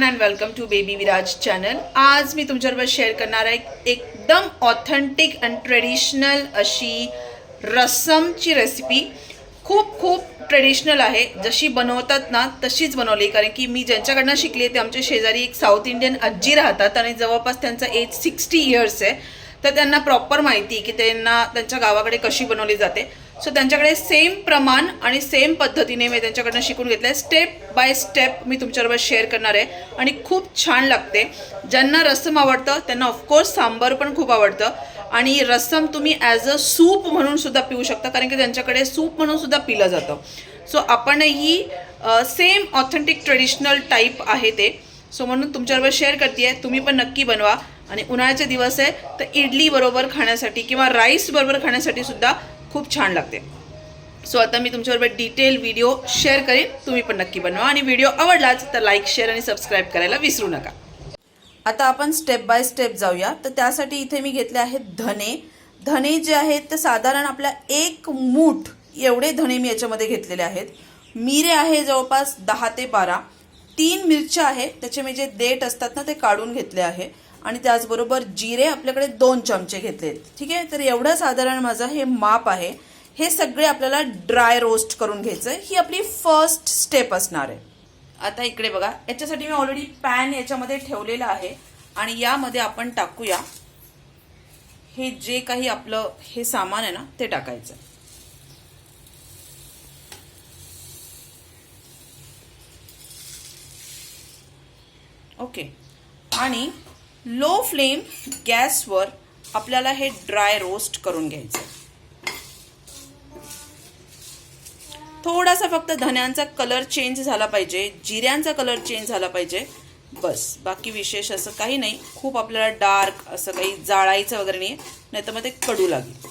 Everyone and welcome to baby Viraj channel आज मी तुमच्याबरोबर शेअर करणार आहे एकदम ऑथेंटिक अँड ट्रेडिशनल अशी रसमची रेसिपी खूप खूप ट्रेडिशनल आहे. जशी बनवतात ना तशीच बनवली. कारण की मी ज्यांच्याकडनं शिकली ते आमच्या शेजारी एक साऊथ इंडियन आजी राहतात आणि जवळपास त्यांचा एज सिक्स्टी इयर्स आहे. तर त्यांना प्रॉपर माहिती की त्यांना त्यांच्या गावाकडे कशी बनवली जाते. सो त्यांच्याकडे सेम प्रमाण आणि सेम पद्धतीने मी त्यांच्याकडनं शिकून घेतलं आहे स्टेप बाय स्टेप मी तुमच्याबरोबर शेअर करणार आहे. आणि खूप छान लागते. ज्यांना रसम आवडतं त्यांना ऑफकोर्स सांबार पण खूप आवडतं. आणि रसम तुम्ही ॲज अ सूप म्हणून सुद्धा पिऊ शकता कारण की त्यांच्याकडे सूप म्हणून सुद्धा पिलं जातं. सो आपणही सेम ऑथेंटिक ट्रेडिशनल टाईप आहे ते. सो म्हणून तुमच्याबरोबर शेअर करते आहे तुम्ही पण नक्की बनवा. आणि उन्हाळ्याचे दिवस आहे तर इडली बरोबर खाण्यासाठी किंवा राईस बरोबर खाण्यासाठी सुद्धा खूप छान लागते. सो आता मी तुमच्याबरोबर डिटेल व्हिडिओ शेअर करेन. तुम्ही पण नक्की बनवा. आणि व्हिडिओ आवडलाच तर लाईक शेअर आणि सबस्क्राईब करायला विसरू नका. आता आपण स्टेप बाय स्टेप जाऊया. तर त्यासाठी इथे मी घेतले आहेत धने. धने जे आहेत ते साधारण आपल्या एक मूठ एवढे धने मी याच्यामध्ये घेतलेले आहेत. मिरे आहे जवळपास दहा ते बारा. तीन मिरच्या आहे त्याचे मी जे देठ असतात ना ते काढून घेतले आहे. आणि त्याचबरोबर जिरे आपल्याकडे दोन चमचे घेतलेत. ठीक आहे? तर एवढं साधारण माझं हे माप आहे. हे सगळे आपल्याला ड्राय रोस्ट करून घ्यायचं आहे ही आपली फर्स्ट स्टेप असणार आहे. आता इकडे बघा. याच्यासाठी मी ऑलरेडी पॅन याच्यामध्ये ठेवलेला आहे. आणि यामध्ये आपण टाकूया. हे जे काही आपलं हे सामान आहे ना ते टाकायचं. ओके. आणि लो फ्लेम गॅसवर आपल्याला हे ड्राय रोस्ट करून घ्यायचं थोडासा फक्त धन्यांचा कलर चेंज झाला पाहिजे जिऱ्यांचा कलर चेंज झाला पाहिजे. बस बाकी विशेष असं काही नाही. खूप आपल्याला डार्क असं काही जाळायचं वगैरे नाही नाही तर मग ते कडू लागेल.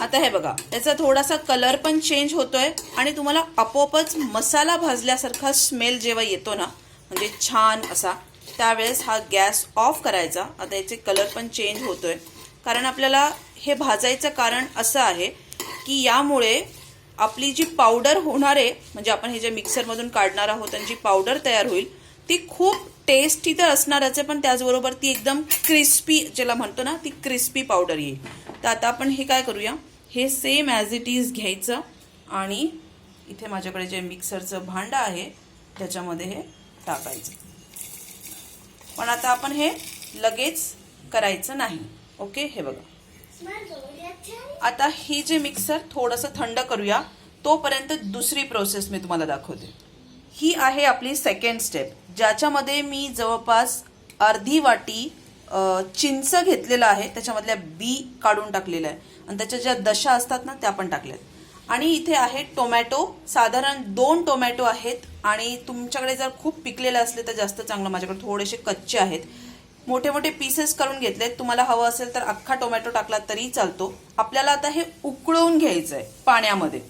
आता हे बघा त्याचा थोडासा कलर पण चेंज होतोय आणि तुम्हाला आपोआपच मसाला भाजल्यासारखा स्मेल जेव्हा येतो ना म्हणजे छान असा त्यावेळेस हा गॅस ऑफ करायचा. आता याचे कलर पण चेंज होतोय. कारण आपल्याला हे भाजायचं कारण असं आहे की यामुळे आपली जी पावडर होणार आहे म्हणजे आपण हे जे मिक्सरमधून काढणार आहोत आणि जी पावडर तयार होईल ती खूप टेस्टी तर असणारच आहे पण त्याचबरोबर ती एकदम क्रिस्पी ज्याला म्हणतो ना ती क्रिस्पी पावडर येईल. तर आता आपण हे काय करूया? हे सेम ॲज इट इज घ्यायचं. आणि इथे माझ्याकडे जे मिक्सरचं भांडं आहे त्याच्यामध्ये हे टाकायचं. पण आता आपण हे लगेच करायचं नाही. ओके हे बघा. आता ही जे मिक्सर थोडंसं थंड करूया. तोपर्यंत दुसरी प्रोसेस मी तुम्हाला दाखवते. ही आहे आपली सेकंड स्टेप ज्याच्यामध्ये मी जवळपास अर्धी वाटी चिंच घेतलेलं आहे त्याच्यामधल्या बी काढून टाकलेल्या आहे. आणि त्याच्या ज्या दशा असतात ना त्या पण टाकल्यात आणि इथे आहे टोमॅटो. साधारण दोन टोमॅटो आहेत. आणि तुमच्याकडे जर खूप पिकलेले असले तर जास्त चांगलं. माझ्याकडे थोडेसे कच्चे आहेत. मोठे मोठे पीसेस करून घेतलेत. तुम्हाला हवं असेल तर अख्खा टोमॅटो टाकला तरी चालतो. आपल्याला आता हे उकळवून घ्यायचं आहे पाण्यामध्ये.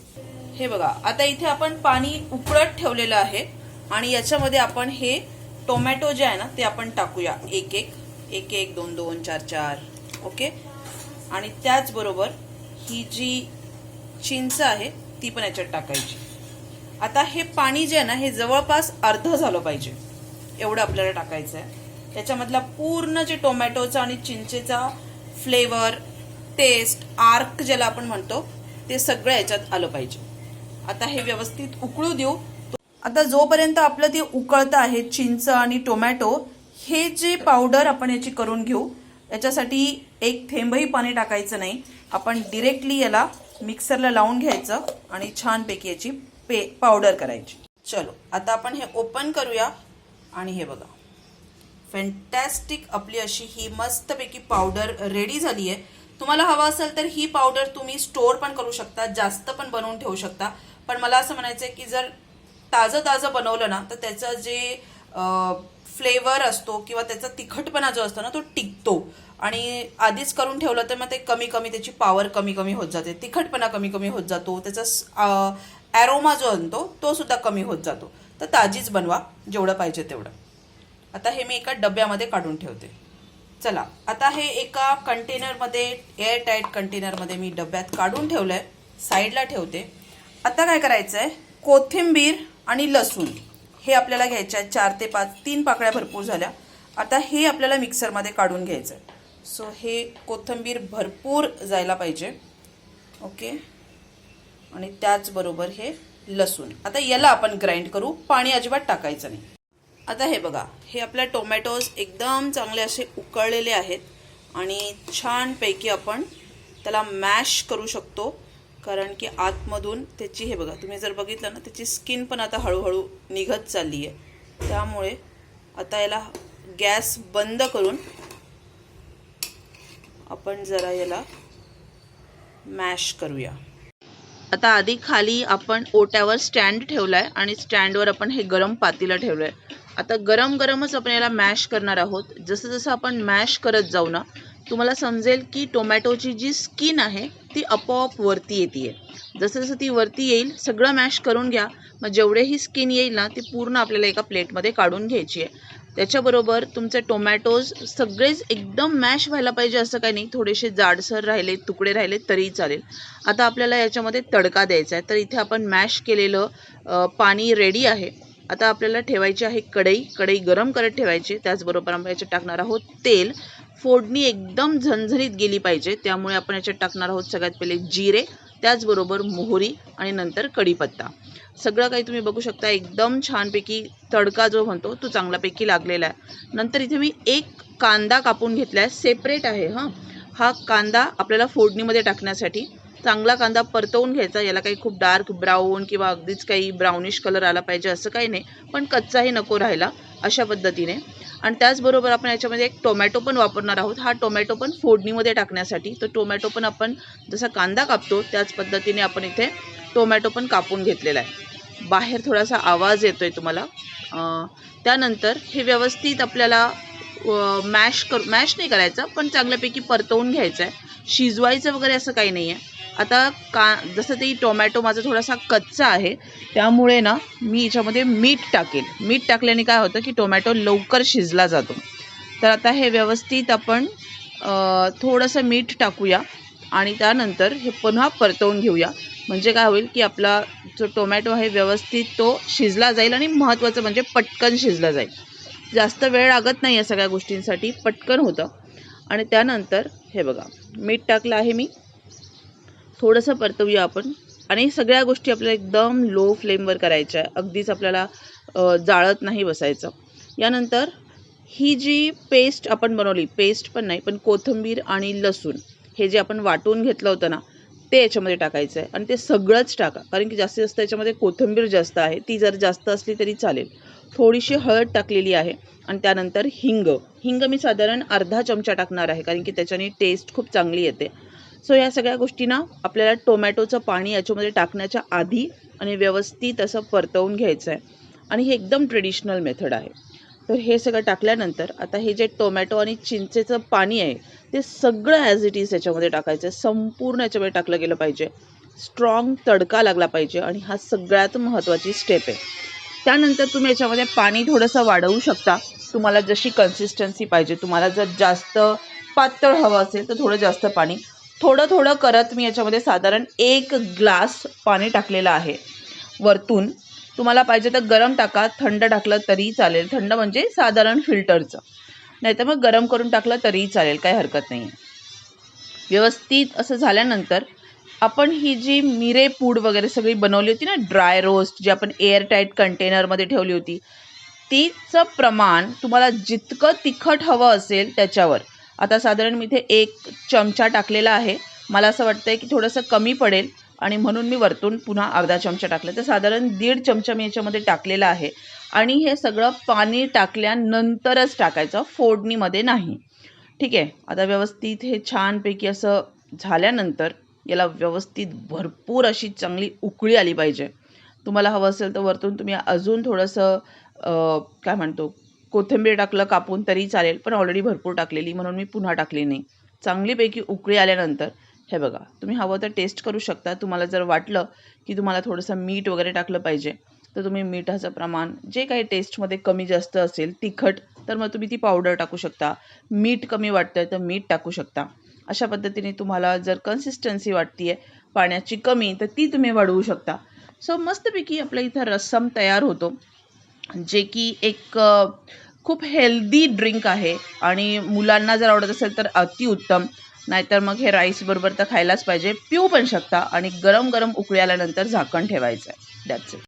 हे बघा आता इथे आपण पाणी उकळत ठेवलेलं आहे. आणि याच्यामध्ये आपण हे टोमॅटो जे आहे ना ते आपण टाकूया. एक एक. एक एक दोन दोन चार चार. ओके? आणि त्याचबरोबर ही जी चिंच आहे ती पण याच्यात टाकायची. आता हे पाणी जे आहे ना हे जवळपास अर्ध झालं पाहिजे. एवढं आपल्याला टाकायचं आहे त्याच्यामधला पूर्ण जे टोमॅटोचा आणि चिंचेचा फ्लेवर टेस्ट आर्क ज्याला आपण म्हणतो ते सगळं याच्यात आलं पाहिजे. आता हे व्यवस्थित उकळू देऊ. आता जोपर्यंत आपलं ते उकळतं आहे चिंच आणि टोमॅटो हे जे पावडर आपण याची करून घेऊ याच्यासाठी एक थेंबही पाणी टाकायचं नाही. आपण डिरेक्टली याला मिक्सरला लावून घ्यायचं आणि छानपैकी याची पे पावडर करायची. चलो आता आपण हे ओपन करूया. आणि हे बघा. फॅन्टॅस्टिक आपली अशी ही मस्तपैकी पावडर रेडी झाली आहे. तुम्हाला हवं असेल तर ही पावडर तुम्ही स्टोअर पण करू शकता जास्त पण बनवून ठेवू शकता. पण मला असं म्हणायचं आहे की जर ताजं ताजं बनवलं ना तर त्याचं जे फ्लेवर असतो किंवा त्याचा तिखटपणा जो असतो ना तो टिकतो. आणि आधीच करून ठेवलं तर मग ते कमी कमी त्याची पॉवर कमी कमी होत जाते. तिखटपणा कमी कमी होत जातो. त्याचा ॲरोमा जो आणतो तो सुद्धा कमी होत जातो. तर ताजीच बनवा जेवढं पाहिजे तेवढं. आता हे मी एका डब्यामध्ये काढून ठेवते. चला आता हे एका कंटेनरमध्ये एअर टाईट कंटेनरमध्ये मी डब्यात काढून ठेवलं आहे साईडला ठेवते. आता काय करायचं आहे कोथिंबीर आणि लसूण. हे आपल्याला घ्यायचं आहे चार ते पाच तीन पाकळ्या भरपूर झाल्या. आता हे आपल्याला मिक्सरमध्ये काढून घ्यायचं आहे. सो हे कोथिंबीर भरपूर जायला पाहिजे. ओके आणि त्याचबरोबर हे लसूण. आता याला आपण ग्राइंड करू. पाणी अजिबात टाकायचं नाही. आता हे बघा. हे आपल्या टोमॅटोज एकदम चांगले असे उकळलेले आहेत. आणि छानपैकी आपण त्याला मॅश करू शकतो. कारण की आतमधून त्याची हे बघा तुम्ही जर बघितलं ना त्याची स्किन पण आता हळूहळू निघत चालली आहे. त्यामुळे आता याला गॅस बंद करून आपण जरा याला मॅश करूया. आता आधी खाली आपण ओट्यावर स्टँड ठेवलाय आणि स्टँडवर आपण हे गरम पातीला ठेवलंय. आता गरम गरमच आपण याला मॅश करणार आहोत. जसं जसं आपण मॅश करत जाऊ ना तुम्हाला समजेल की टोमॅटोची जी स्किन आहे ती आपोआप वरती येते जसं जसं ती वरती येईल सगळं मॅश करून घ्या. मग जेवढेही स्किन येईल ना ती पूर्ण आपल्याला एका प्लेटमध्ये काढून घ्यायची आहे. त्याच्याबरोबर तुमचे टोमॅटोज सगळेच एकदम मॅश व्हायला पाहिजे असं काही नाही. थोडेसे जाडसर राहिले तुकडे राहिले तरी चालेल. आता आपल्याला याच्यामध्ये तडका द्यायचा आहे. तर इथे आपण मॅश केलेलं पाणी रेडी आहे. आता आपल्याला ठेवायची आहे कढई. कढई गरम करत ठेवायची. त्याचबरोबर आपण याच्यात टाकणार आहोत तेल. फोडणी एकदम झणझणीत गेली पाहिजे. त्यामुळे आपण याच्यात टाकणार आहोत सगळ्यात पहिले जिरे त्याचबरोबर मोहरी आणि नंतर कढीपत्ता. सगळं काही तुम्ही बघू शकता. एकदम छानपैकी तडका जो म्हणतो तो चांगल्यापैकी लागलेला आहे. नंतर इथे मी एक कांदा कापून घेतला आहे सेपरेट आहे हां. हा कांदा आपल्याला फोडणीमध्ये टाकण्यासाठी. चांगला कांदा परतवून घ्यायचा याला काही खूप डार्क ब्राऊन किंवा अगदीच काही ब्राउनिश कलर आला पाहिजे असं काही नाही पण कच्चाही नको राहायला अशा पद्धतीने. आणि त्याचबरोबर आपण याच्यामध्ये एक टोमॅटो पण वापरणार आहोत. हा टोमॅटो पण फोडणीमध्ये टाकण्यासाठी. तर टोमॅटो पण आपण जसा कांदा कापतो त्याच पद्धतीने आपण इथे टोमॅटो पण कापून घेतलेला आहे. बाहेर थोडासा आवाज येतो आहे तुम्हाला त्यानंतर हे व्यवस्थित आपल्याला मॅश कर मॅश नाही करायचं पण चांगल्यापैकी परतवून घ्यायचं आहे. शिजवायचं वगैरे असं काही नाही आहे आता का जसं ते टोमॅटो माझा थोडासा कच्चा आहे त्यामुळे ना मी याच्यामध्ये मीठ टाकेल. मीठ टाकल्याने काय होतं की टोमॅटो लवकर शिजला जातो. तर आता हे व्यवस्थित आपण थोडंसं मीठ टाकूया आणि त्यानंतर हे पुन्हा परतवून घेऊया. म्हणजे काय होईल की आपला जो टोमॅटो आहे व्यवस्थित तो शिजला जाईल आणि महत्त्वाचं म्हणजे पटकन शिजला जाईल. जास्त वेळ लागत नाही या सगळ्या गोष्टींसाठी पटकन होतं. आणि त्यानंतर हे बघा मीठ टाकलं आहे मी. थोडंसं परतवूया आपण. आणि सगळ्या गोष्टी आपल्याला एकदम लो फ्लेमवर करायच्या आहे अगदीच आपल्याला जाळत नाही बसायचं. यानंतर ही जी पेस्ट आपण बनवली पेस्ट पण नाही पण कोथिंबीर आणि लसूण हे जे आपण वाटून घेतलं होतं ना ते याच्यामध्ये टाकायचं आहे आणि ते सगळंच टाका. कारण की जास्तीत जास्त याच्यामध्ये कोथिंबीर जास्त आहे ती जर जास्त असली तरी चालेल. थोडीशी हळद टाकलेली आहे आणि त्यानंतर हिंग. हिंग मी साधारण अर्धा चमचा टाकणार आहे कारण की त्याच्याने टेस्ट खूप चांगली येते. सो या सगळ्या गोष्टींना आपल्याला टोमॅटोचं पाणी याच्यामध्ये टाकण्याच्या आधी आणि व्यवस्थित असं परतवून घ्यायचं आहे. आणि ही एकदम ट्रेडिशनल मेथड आहे. तर हे सगळं टाकल्यानंतर आता हे जे टोमॅटो आणि चिंचेचं पाणी आहे ते सगळं ॲज इट इज याच्यामध्ये टाकायचं आहे. संपूर्ण याच्यामध्ये टाकलं गेलं पाहिजे. स्ट्रॉंग तडका लागला पाहिजे आणि हा सगळ्यात महत्त्वाची स्टेप आहे. त्यानंतर तुम्ही याच्यामध्ये पाणी थोडंसं वाढवू शकता. तुम्हाला जशी कन्सिस्टन्सी पाहिजे तुम्हाला जर जास्त पातळ हवं असेल तर थोडं जास्त पाणी थोडं थोडं करत मी याच्यामध्ये साधारण एक ग्लास पाणी टाकलेलं आहे. वरतून तुम्हाला पाहिजे तर गरम टाका थंड टाकलं तरी चालेल. थंड म्हणजे साधारण फिल्टरचं. नाहीतर मग गरम करून टाकलं तरीही चालेल काही हरकत नाही व्यवस्थित असं झाल्यानंतर आपण ही जी मिरे पूड वगैरे सगळी बनवली होती ना ड्राय रोस्ट जी आपण एअर टाईट कंटेनरमध्ये ठेवली होती तिचं प्रमाण तुम्हाला जितकं तिखट हवं असेल त्याच्यावर आता साधारण मी इथे एक चमचा टाकलेला आहे. मला असं वाटतंय की थोडंसं कमी पडेल आणि म्हणून मी वरतून पुन्हा अर्धा चमचा टाकला. तर साधारण दीड चमचा मी याच्यामध्ये टाकलेला आहे. आणि हे सगळं पाणी टाकल्यानंतरच टाकायचं फोडणीमध्ये नाही. ठीक आहे? आता व्यवस्थित हे छानपैकी असं झाल्यानंतर याला व्यवस्थित भरपूर अशी चांगली उकळी आली पाहिजे. तुम्हाला हवं असेल तर वरतून तुम्ही अजून थोडंसं काय म्हणतो? कोथिंबीर टाकलं कापून तरी चालेल पण ऑलरेडी भरपूर टाकलेली म्हणून मी पुन्हा टाकली नाही. चांगलीपैकी उकळी आल्यानंतर हे बघा तुम्ही हवं तर टेस्ट करू शकता. तुम्हाला जर वाटलं की तुम्हाला थोडंसं मीठ वगैरे टाकलं पाहिजे तर तुम्ही मिठाचं प्रमाण जे काही टेस्टमध्ये कमी जास्त असेल तिखट तर मग तुम्ही ती पावडर टाकू शकता. मीठ कमी वाटतं तर मीठ टाकू शकता. अशा पद्धतीने तुम्हाला जर कन्सिस्टन्सी वाटते आहे पाण्याची कमी तर ती तुम्ही वाढवू शकता. सो मस्तपैकी आपल्या इथं रस्सम तयार होतो. जे की एक खूप हेल्दी ड्रिंक आहे आणि मुलांना जर आवडत असेल तर अतिउत्तम नाहीतर मग हे राईसबरोबर तर खायलाच पाहिजे. पिऊ पण शकता आणि गरम गरम उकळी आल्यानंतर झाकण ठेवायचं आहे दॅट्स इट